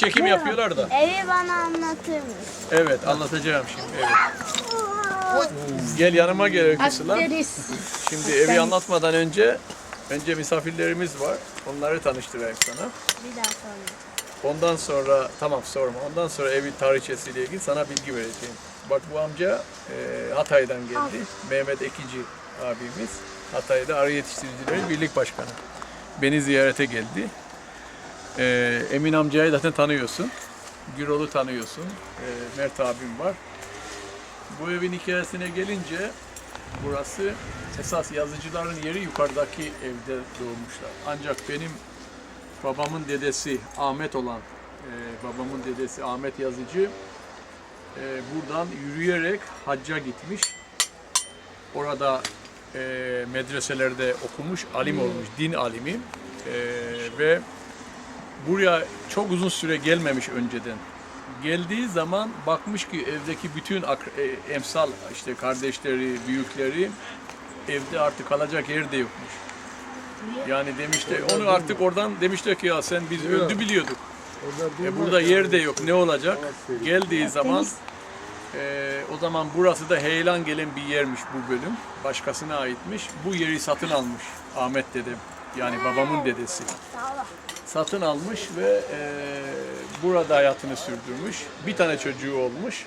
çekim yapıyorlar da. Evi bana anlatır mısın? Evet anlatacağım şimdi. Evet. Gel yanıma gel Öykü Sıla. Deriz. Şimdi evi anlatmadan önce önce misafirlerimiz var. Onları tanıştırayım sana. Bir daha sonra. Ondan sonra tamam sorma. Ondan sonra evin tarihçesiyle ilgili sana bilgi vereceğim. Bak bu amca e, Hatay'dan geldi. Mehmet Ekici abimiz. Hatay'da Arı Yetiştiricileri Birlik Başkanı. Beni ziyarete geldi. E, Emin amcayı zaten tanıyorsun. Gürol'u tanıyorsun. E, Mert abim var. Bu evin hikayesine gelince burası esas yazıcıların yeri yukarıdaki evde doğmuşlar. Ancak benim babamın dedesi Ahmet olan e, babamın dedesi Ahmet Yazıcı e, buradan yürüyerek hacca gitmiş. Orada e, medreselerde okumuş, alim olmuş, din alimi E, ve buraya çok uzun süre gelmemiş önceden. Geldiği zaman bakmış ki evdeki bütün e, emsal işte kardeşleri, büyükleri evde artık kalacak yer de yokmuş. Yani demişler onu artık oradan demişler ki ya sen biz öldü biliyorduk. E, burada yer de yok ne olacak? Geldiği zaman e, o zaman burası da heyelan gelen bir yermiş bu bölüm. Başkasına aitmiş. Bu yeri satın almış Ahmet dedem. Yani babamın dedesi. Satın almış ve e, burada hayatını sürdürmüş. Bir tane çocuğu olmuş.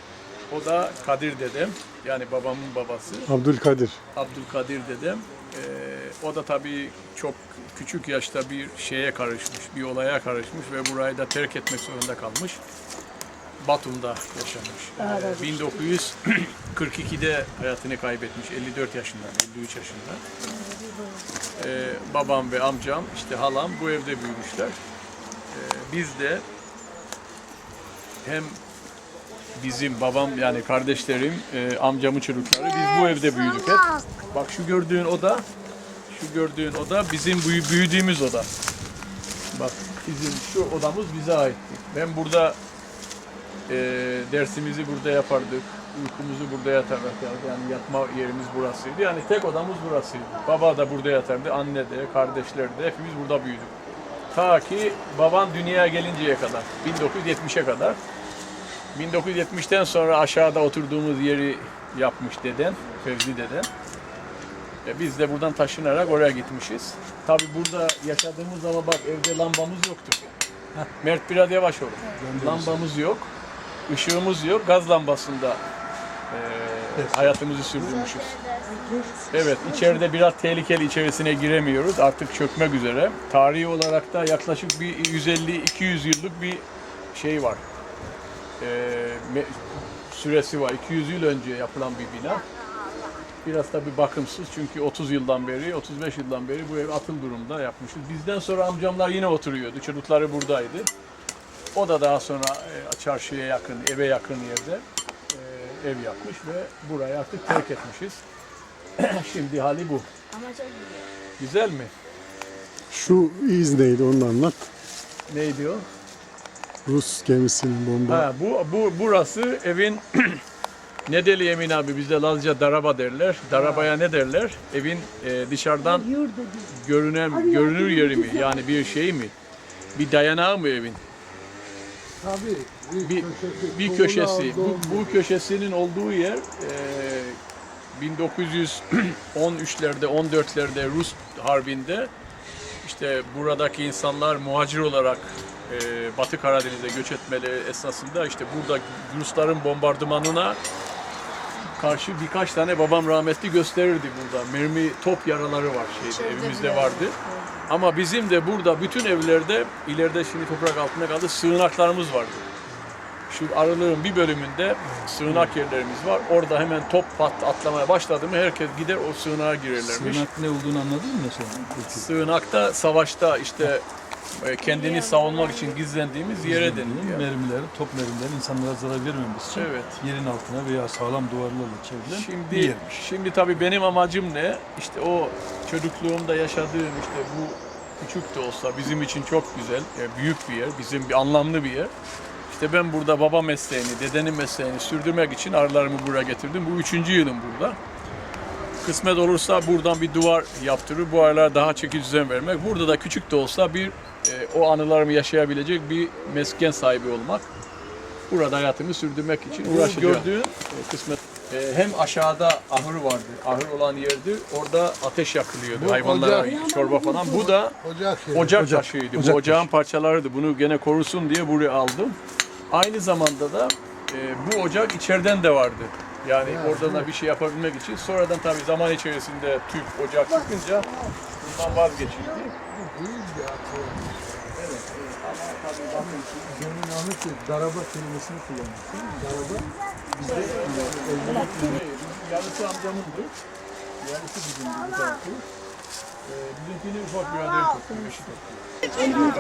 O da Kadir dedem. Yani babamın babası. Abdülkadir. Abdülkadir dedem. Ee, o da tabii çok küçük yaşta bir şeye karışmış, bir olaya karışmış ve burayı da terk etmek zorunda kalmış. Batum'da yaşamış. Ee, 1942'de hayatını kaybetmiş, 54 yaşında, 53 yaşında. Ee, babam ve amcam, işte halam bu evde büyümüşler. Ee, biz de hem bizim babam yani kardeşlerim, e, amcamın çocukları biz bu evde büyüdük hep. Bak şu gördüğün oda, şu gördüğün oda bizim büyü- büyüdüğümüz oda. Bak bizim şu odamız bize aitti. Ben burada e, dersimizi burada yapardık. Uykumuzu burada yatardık. Yani yatma yerimiz burasıydı. Yani tek odamız burasıydı. Baba da burada yatardı. Anne de, kardeşler de hepimiz burada büyüdük. Ta ki baban dünyaya gelinceye kadar. 1970'e kadar. 1970'ten sonra aşağıda oturduğumuz yeri yapmış deden, Fevzi deden. E biz de buradan taşınarak oraya gitmişiz. Tabi burada yaşadığımız zaman bak evde lambamız yoktu. Mert biraz yavaş ol. Lambamız yok, ışığımız yok, gaz lambasında e, hayatımızı sürdürmüşüz. Evet, içeride biraz tehlikeli içerisine giremiyoruz. Artık çökmek üzere. Tarihi olarak da yaklaşık bir 150-200 yıllık bir şey var e, me- süresi var. 200 yıl önce yapılan bir bina. Biraz tabi bakımsız çünkü 30 yıldan beri, 35 yıldan beri bu ev atıl durumda yapmışız. Bizden sonra amcamlar yine oturuyordu. Çocukları buradaydı. O da daha sonra e, çarşıya yakın, eve yakın yerde ev yapmış ve burayı artık terk etmişiz. Şimdi hali bu. Ama çok güzel. Güzel mi? Şu iz neydi onu anlat. Neydi o? Rus gemisinin bomba. Ha, bu, bu burası evin ne deli Emin abi bizde Lazca daraba derler. Darabaya ne derler? Evin e, dışarıdan görünen görünür yeri mi? Yani bir şey mi? Bir dayanağı mı evin? Tabii. Bir, bir köşesi. Bu, bu köşesinin olduğu yer e, 1913'lerde 14'lerde Rus harbinde işte buradaki insanlar muhacir olarak e, Batı Karadeniz'e göç etmeleri esnasında işte burada Rusların bombardımanına karşı birkaç tane babam rahmetli gösterirdi burada. Mermi top yaraları var şeyde evimizde vardı. Ama bizim de burada bütün evlerde ileride şimdi toprak altında kaldı sığınaklarımız vardı. Şu aralığın bir bölümünde sığınak yerlerimiz var. Orada hemen top pat atlamaya başladı mı herkes gider o sığınağa girerlermiş. Sığınak ne olduğunu anladın mı mesela? Sığınakta savaşta işte kendini savunmak için gizlendiğimiz yere deniliyor. yani. Mermileri, top mermileri insanlara zarar vermemesi için Evet. yerin altına veya sağlam duvarlarla çevrilen bir Şimdi yermiş. şimdi tabii benim amacım ne? İşte o çocukluğumda yaşadığım işte bu küçük de olsa bizim için çok güzel, e, büyük bir yer, bizim bir anlamlı bir yer. İşte ben burada baba mesleğini, dedenin mesleğini sürdürmek için arılarımı buraya getirdim. Bu üçüncü yılım burada. Kısmet olursa buradan bir duvar yaptırır. Bu aralar daha çekici düzen vermek. Burada da küçük de olsa bir e, o anılarımı yaşayabilecek bir mesken sahibi olmak. Burada hayatımı sürdürmek için uğraşacağım. Gördüğün e, kısmet e, hem aşağıda ahır vardı. Ahır olan yerdi. Orada ateş yakılıyordu. Hayvanlara çorba falan. Bu da Ocak ocak, taşıydı. Bu ocağın parçalarıydı. Bunu gene korusun diye buraya aldım. Aynı zamanda da e, bu ocak içeriden de vardı. Yani oradan da bir şey yapabilmek için. Sonradan tabii zaman içerisinde tüp ocak çıkınca bundan vazgeçildi. Senin Ahmet Bey, daraba kelimesini kullanmışsın. Daraba Yarısı amcamındı. Yarısı bizim bir tarafı. Ee, bizimkini ufak bir.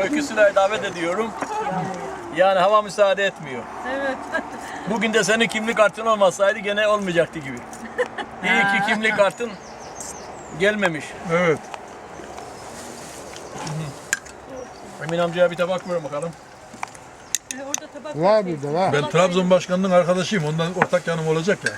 Öyküsüne davet ediyorum. Yani hava müsaade etmiyor. Evet. Bugün de senin kimlik kartın olmasaydı gene olmayacaktı gibi. İyi ki kimlik kartın gelmemiş. Evet. Emin amcaya bir tabak ver bakalım. Var burada var. Ben Trabzon başkanının arkadaşıyım. Ondan ortak yanım olacak yani.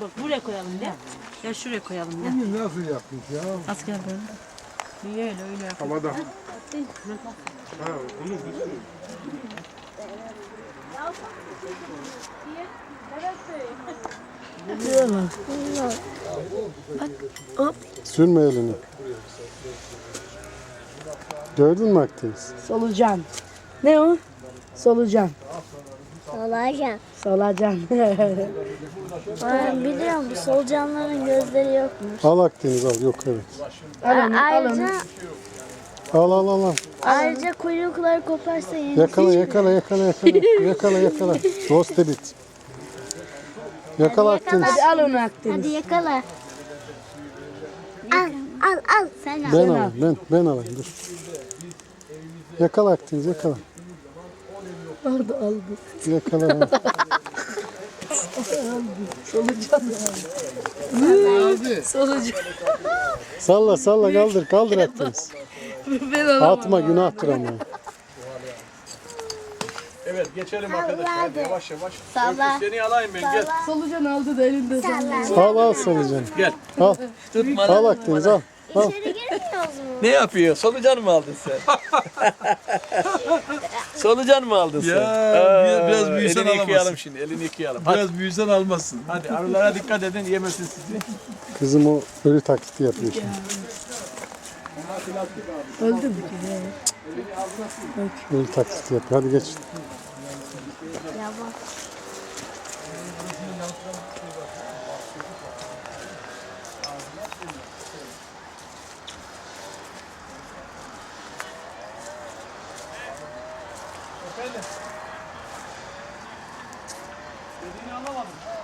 Bak buraya koyalım de. Ya şuraya koyalım de. Bunu nasıl yapmış ya? Asker böyle. Niye öyle öyle yap. Havada. Sürme elini. Gördün mü Akdeniz? Solucan. Ne o? Solucan. Solucan. Solacan. Ben biliyorum bu solucanların gözleri yokmuş. Al Akdeniz al. Yok evet. al onu, al Al al al al. ayrıca kuyrukları koparsa yenisi Yakala yakala yakala yakala. yakala yakala. Dost debit. Yakala Akdeniz. Hadi al onu Akdeniz. Hadi yakala. Al, al, al. Sen al. Ben alayım ben, ben alayım dur. Yakala Akdeniz yakala. Aldı aldı. Yakala. Solucan. salla salla kaldır kaldır Akdeniz. ben alamam. Atma günahtır ama. Evet geçelim arkadaşlar. Hadi yavaş yavaş. Salla. Seni alayım ben gel. Solucan aldı da elinde sallıyor. Al al solucan. Gel. Al. Tutma. Al Akdeniz al. Al. İçeri girmiyoruz mu? Ne yapıyor? Solucan mı aldın sen? Solucan mı aldın sen? Ya, biraz büyüsen elini yıkayalım alamazsın. şimdi. Elini yıkayalım. Hadi, Biraz büyüsen almazsın. hadi arılara dikkat edin yemesin sizi. Kızım o ölü taklidi yapıyor şimdi. Öldü mü? Ölü taklidi yapıyor. Hadi geç. Ya bak. 안 가봐도.